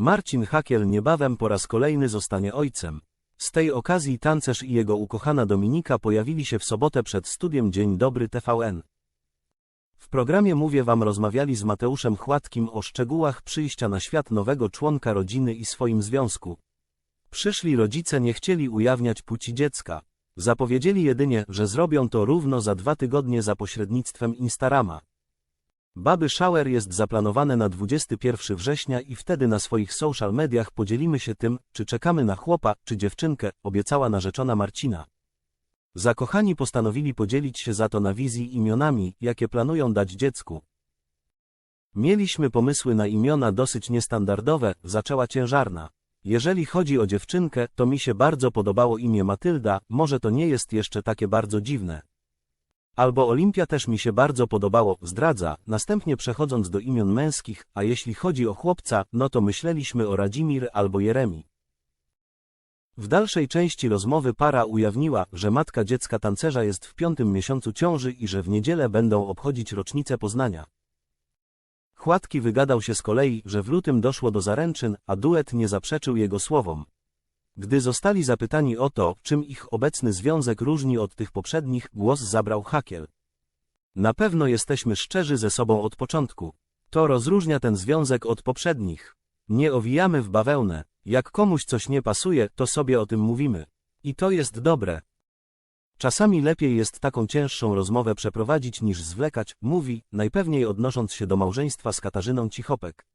Marcin Hakiel niebawem po raz kolejny zostanie ojcem. Z tej okazji tancerz i jego ukochana Dominika pojawili się w sobotę przed studiem Dzień Dobry TVN. W programie Mówię Wam rozmawiali z Mateuszem Chłatkim o szczegółach przyjścia na świat nowego członka rodziny i swoim związku. Przyszli rodzice nie chcieli ujawniać płci dziecka. Zapowiedzieli jedynie, że zrobią to równo za dwa tygodnie za pośrednictwem Instarama. Baby Shower jest zaplanowane na 21 września i wtedy na swoich social mediach podzielimy się tym, czy czekamy na chłopa, czy dziewczynkę, obiecała narzeczona Marcina. Zakochani postanowili podzielić się za to na wizji imionami, jakie planują dać dziecku. Mieliśmy pomysły na imiona dosyć niestandardowe, zaczęła ciężarna. Jeżeli chodzi o dziewczynkę, to mi się bardzo podobało imię Matylda, może to nie jest jeszcze takie bardzo dziwne. Albo Olimpia też mi się bardzo podobało, zdradza, następnie przechodząc do imion męskich, a jeśli chodzi o chłopca, no to myśleliśmy o Radzimir albo Jeremi. W dalszej części rozmowy para ujawniła, że matka dziecka tancerza jest w piątym miesiącu ciąży i że w niedzielę będą obchodzić rocznicę Poznania. Chładki wygadał się z kolei, że w lutym doszło do zaręczyn, a duet nie zaprzeczył jego słowom. Gdy zostali zapytani o to, czym ich obecny związek różni od tych poprzednich, głos zabrał Hakiel. Na pewno jesteśmy szczerzy ze sobą od początku. To rozróżnia ten związek od poprzednich. Nie owijamy w bawełnę. Jak komuś coś nie pasuje, to sobie o tym mówimy. I to jest dobre. Czasami lepiej jest taką cięższą rozmowę przeprowadzić niż zwlekać, mówi, najpewniej odnosząc się do małżeństwa z Katarzyną Cichopek.